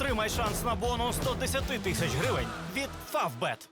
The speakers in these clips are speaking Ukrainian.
Отримай шанс на бонус 110 тисяч гривень від Favbet.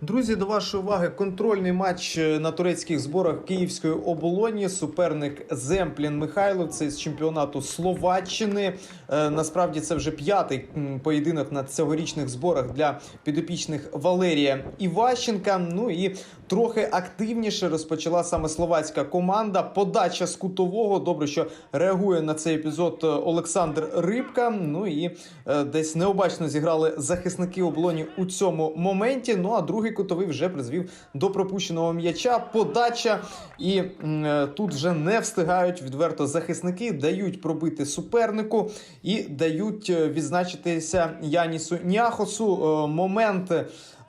Друзі, до вашої уваги контрольний матч е, на турецьких зборах Київської оболоні. Суперник Земплін Михайлов. Це з чемпіонату Словаччини. Е, Насправді це вже п'ятий поєдинок на цьогорічних зборах для підопічних Валерія Іващенка. Ну і трохи активніше розпочала саме словацька команда. Подача з кутового. Добре, що реагує на цей епізод е, Олександр Рибка. Ну і е, десь необачно зіграли захисники оболоні у цьому моменті. Ну а другий кутовий вже призвів до пропущеного м'яча. Подача, і е, тут вже не встигають відверто захисники, дають пробити супернику і дають відзначитися Янісу Няхосу. Момент.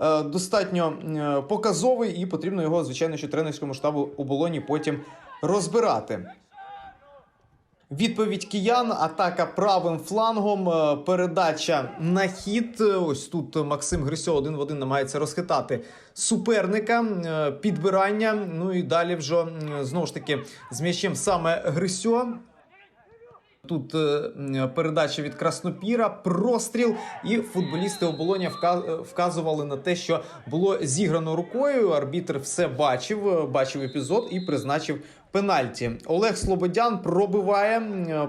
Е, Достатньо е, показовий, і потрібно його, звичайно, що тренерському штабу оболоні потім розбирати. Відповідь киян, атака правим флангом, е, передача на хід. Ось тут Максим Грисьо один в один намагається розхитати суперника, підбирання. Ну і далі вже знову ж таки з м'ячем саме Грисьо. Тут е, передача від Краснопіра, простріл, і футболісти оболоня е, вказували на те, що було зіграно рукою. Арбітр все бачив, е, бачив епізод і призначив пенальті. Олег Слободян пробиває,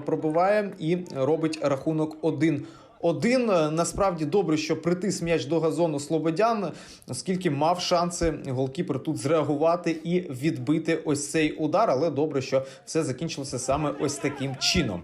пробиває і робить рахунок 1 один насправді добре, що притис м'яч до газону Слободян, оскільки мав шанси голкіпер тут зреагувати і відбити ось цей удар. Але добре, що все закінчилося саме ось таким чином.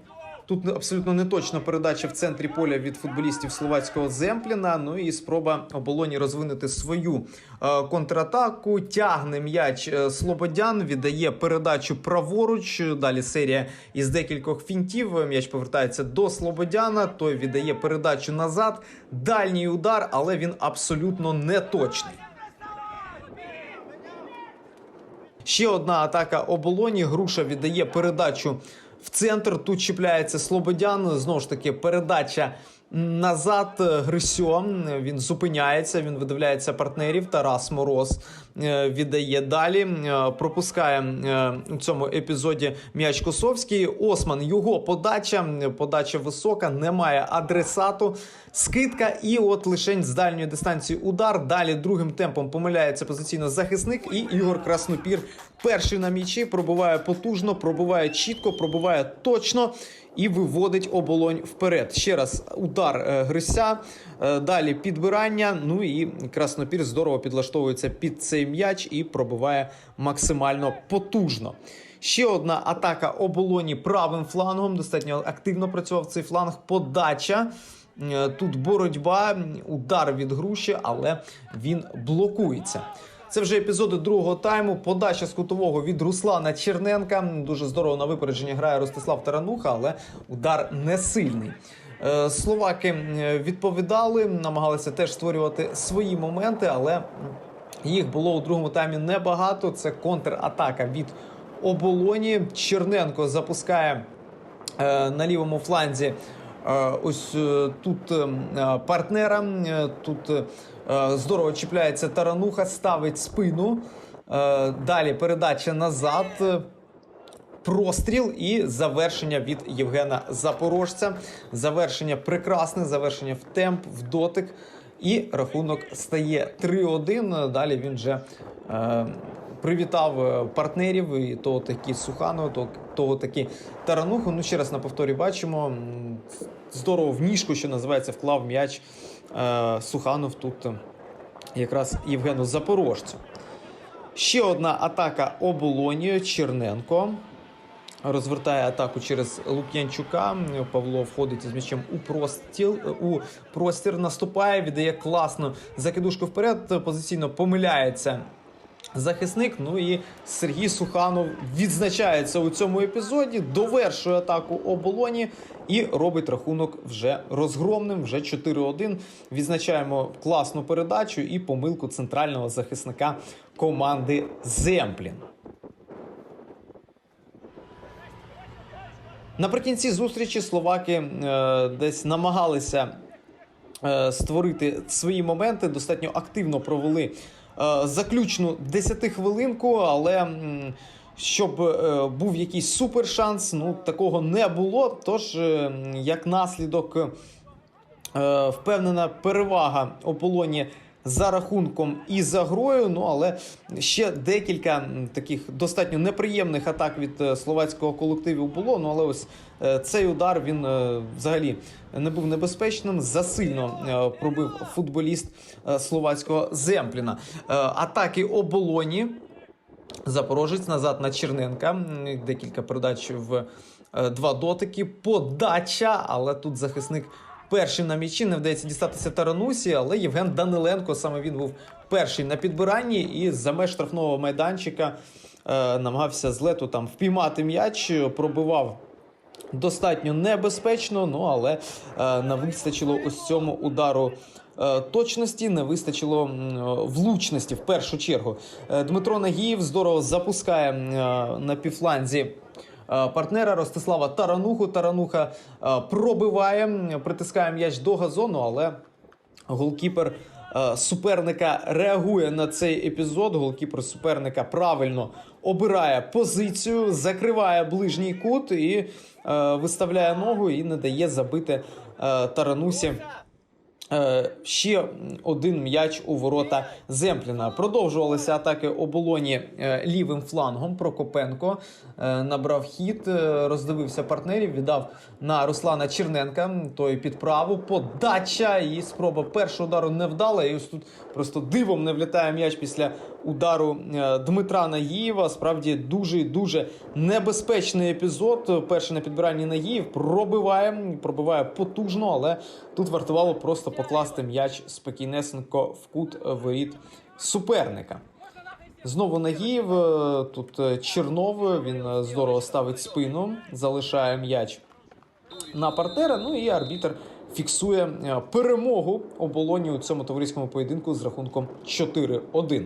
Тут абсолютно неточна передача в центрі поля від футболістів словацького Земпліна. Ну і спроба оболоні розвинути свою е, контратаку. Тягне м'яч е, Слободян, віддає передачу праворуч. Далі серія із декількох фінтів. М'яч повертається до Слободяна. Той віддає передачу назад. Дальній удар, але він абсолютно неточний. Ще одна атака оболоні. Груша віддає передачу в центр. Тут чіпляється Слободян. Знову ж таки, передача назад. Грисьо. Він зупиняється. Він видивляється партнерів. Тарас Мороз віддає далі. Е, Пропускає е, у цьому епізоді м'яч Косовський. Осман його подача. Подача висока, немає адресату. Скидка, і от лишень з дальньої дистанції удар. Далі другим темпом помиляється позиційно захисник. І Ігор Краснопір перший на м'ячі пробуває потужно, пробуває чітко, пробуває точно і виводить оболонь вперед. Ще раз удар е, Грися. е, Далі підбирання. Ну і Краснопір здорово підлаштовується під цей м'яч і пробиває максимально потужно. Ще одна атака оболоні правим флангом. Достатньо активно працював цей фланг. Подача. Е, Тут боротьба, удар від груші, але він блокується. Це вже епізоди другого тайму. Подача з кутового від Руслана Черненка. Дуже здорово на випередження грає Ростислав Тарануха, але удар не сильний. Е, Словаки е, відповідали, намагалися теж створювати свої моменти, але їх було у другому таймі небагато. Це контратака від оболоні. Черненко запускає е, на лівому фланзі. Е, Ось е, тут е, партнера. Тут здорово чіпляється тарануха, ставить спину. Далі передача назад. Простріл і завершення від Євгена Запорожця. Завершення прекрасне, завершення в темп, в дотик. І рахунок стає 3-1. Далі він вже е, привітав е, партнерів і того такі Суханова, того, того такі Тарануху. Ну, ще раз на повторі бачимо. Здорово в ніжку, що називається, вклав м'яч е, Суханов тут е, якраз Євгену Запорожцю. Ще одна атака оболоні Черненко. Розвертає атаку через Лук'янчука. Павло входить із м'ячем у простіл у простір. Наступає, віддає класну закидушку вперед. Позиційно помиляється захисник. Ну і Сергій Суханов відзначається у цьому епізоді, довершує атаку оболоні і робить рахунок вже розгромним. Вже 4-1. Відзначаємо класну передачу і помилку центрального захисника команди Земплін. Наприкінці зустрічі словаки е, десь намагалися е, створити свої моменти, достатньо активно провели е, заключну 10 хвилинку, але щоб е, був якийсь супершанс, ну такого не було. Тож, е, як наслідок, е, впевнена перевага Ополоні за рахунком і за грою. Ну але ще декілька таких достатньо неприємних атак від е, словацького колективу було. Ну але ось е, цей удар він е, взагалі не був небезпечним. Засильно пробив футболіст словацького Земпліна. Атаки оболоні. Запорожець назад на Черненка. Декілька передач в два дотики. Подача, але тут захисник перший на м'ячі. Не вдається дістатися Таранусі, але Євген Даниленко саме він був перший на підбиранні і за меж штрафного майданчика е, намагався з лету там впіймати м'яч, пробивав. Достатньо небезпечно, ну але е, не вистачило ось цьому удару е, точності, не вистачило е, влучності в першу чергу. Е, Дмитро Нагієв здорово запускає е, на півфланзі. Е, Партнера Ростислава Тарануху. Тарануха е, пробиває, притискає м'яч до газону, але голкіпер е, суперника реагує на цей епізод. Голкіпер суперника правильно обирає позицію, закриває ближній кут і виставляє ногу і не дає забити Таранусі. Е, Ще один м'яч у ворота Земпліна. Продовжувалися атаки оболоні е, лівим флангом. Прокопенко е, набрав хід, роздивився партнерів, віддав на Руслана Черненка. Той підправу, подача і спроба першого удару не вдала. І ось тут просто дивом не влітає м'яч після удару е, Дмитра Наїєва. Справді дуже дуже небезпечний епізод. Перший на підбиранні Наїїв пробиває, пробиває потужно, але тут вартувало просто покласти м'яч спокійнесенько в кут воріт суперника. Знову Нагієв, е, тут е, Чернов, він здорово ставить спину, залишає м'яч на партера. Ну і арбітр фіксує перемогу оболоні у цьому товариському поєдинку з рахунком 4-1.